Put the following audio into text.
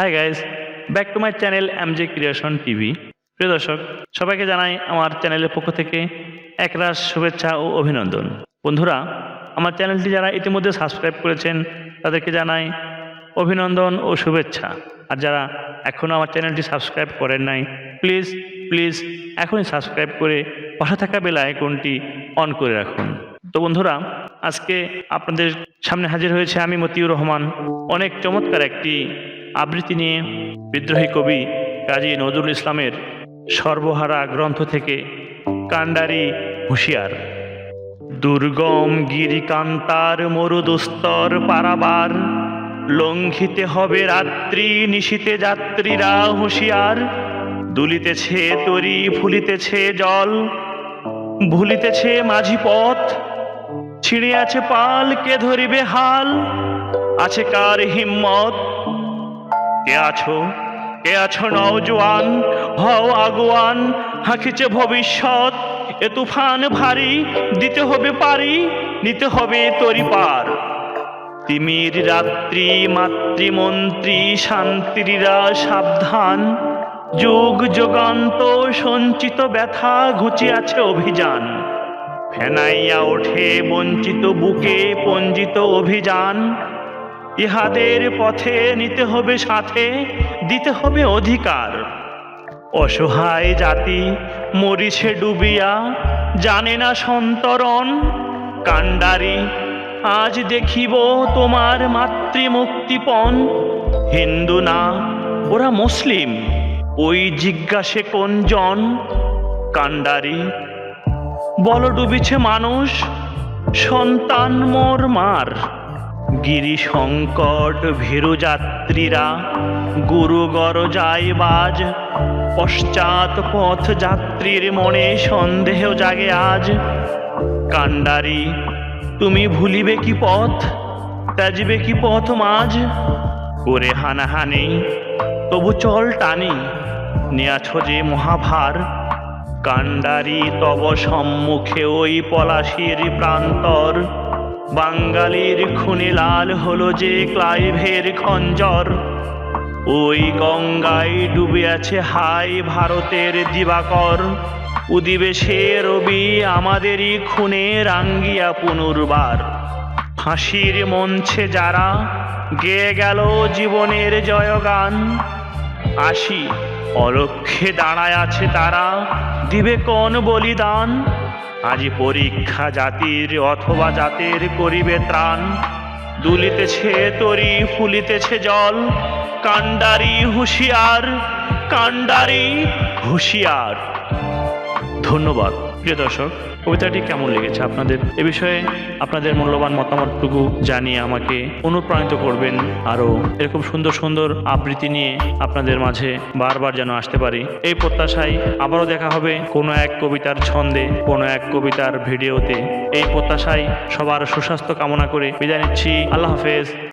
Hi guys back to my channel M J creation TV প্রিয় দর্শক, সবাইকে জানাই আমার চ্যানেলের পক্ষ থেকে একরাশ শুভেচ্ছা ও অভিনন্দন। বন্ধুরা, আমার চ্যানেলটি যারা ইতিমধ্যে সাবস্ক্রাইব করেছেন, তাদেরকে জানাই অভিনন্দন ও শুভেচ্ছা। আর যারা এখনও আমার চ্যানেলটি সাবস্ক্রাইব করেন নাই প্লিজ প্লিজ এখনই সাবস্ক্রাইব করে পাশে থাকা বেল আইকনটি অন করে রাখুন। তো বন্ধুরা, আজকে আপনাদের সামনে হাজির হয়েছে আমি মতিউর রহমান। অনেক চমৎকার একটি আবৃত্তি নিয়ে বিদ্রোহী কবি কাজী নজরুল ইসলামের সর্বহারা গ্রন্থ থেকে কান্ডারি হুঁশিয়ার। দুর্গম গিরিকান্তার মরুদুস্তর পারাবার, লঙ্ঘিতে হবে রাত্রি, নিশীতে যাত্রীরা হুঁশিয়ার। দুলিতেছে তরি, ফুলিতেছে জল, ভুলিতেছে মাঝি পথ। ছিঁড়ে আছে পাল, কে ধরিবে হাল? আছে কার হিম্মত? কে আছো? কে আছো নওজোয়ান হও আগুয়ান হাঁকিছে ভবিষ্যৎ। এ তুফান ভারী, দিতে হবে পারি, নিতে হবে তরি পার। তিমির রাত্রি, মাতৃমন্ত্রী শান্তিরা সাবধান। যুগ যুগান্ত সঞ্চিত ব্যথা ঘুচিয়াছে অভিযান। ফেনাইয়া ওঠে বঞ্চিত বুকে পঞ্জিত অভিযান। ইহাদের পথে নিতে হবে সাথে, দিতে হবে অধিকার। অসহায় জাতি মরিছে ডুবিয়া, জানে না সন্তরণ। কাণ্ডারি, আজ দেখিব তোমার মাতৃমুক্তিপণ। হিন্দু না, ওরা মুসলিম, ওই জিজ্ঞাসে কোন জন? কাণ্ডারি, বল ডুবিছে মানুষ, সন্তান মোর মার। গিরি সংকট ভীরু যাত্রীরা গুরু গর যায় বাজ। পশ্চাৎ পথ যাত্রীর মনে সন্দেহ জাগে আজ। কাণ্ডারি, তুমি ভুলিবে কি পথ? ত্যাজবে কি পথ মাঝ? করে হানাহানি, তবু চল টানি, নিয়াছ যে মহাভার। কাণ্ডারি তব সম্মুখে ওই পলাশির প্রান্তর। বাঙালির খুনে লাল হলো যে ক্লাইভের খঞ্জর। ওই গঙ্গায় ডুবে আছে হাই ভারতের দিবাকর। উদিবে সে রবি আমাদেরই খুনে রাঙ্গিয়া পুনর্বার। ফাঁসির মঞ্চে যারা গেয়ে গেল জীবনের জয়গান। আসি, অলক্ষে দাঁড়ায় আছে তারা, দিবে কোন বলিদান? আজি পরীক্ষা জাতির অথবা জাতির করিবে ত্রাণ। দুলিতেছে তরি, ফুলিতেছে জল। কান্ডারি হুঁশিয়ার কান্ডারি হুঁশিয়ার। ধন্যবাদ। প্রিয় দর্শক, কবিতাটি কেমন লেগেছে আপনাদের? এ বিষয়ে আপনাদের মূল্যবান মতামতটুকু জানিয়ে আমাকে অনুপ্রাণিত করবেন আরও এরকম সুন্দর সুন্দর আবৃত্তি নিয়ে আপনাদের মাঝে বারবার যেন আসতে পারি। এই প্রত্যাশায় আবারও দেখা হবে কোনো এক কবিতার ছন্দে, কোনো এক কবিতার ভিডিওতে। এই প্রত্যাশায় সবার সুস্বাস্থ্য কামনা করে বিদায় নিচ্ছি। আল্লাহ হাফেজ।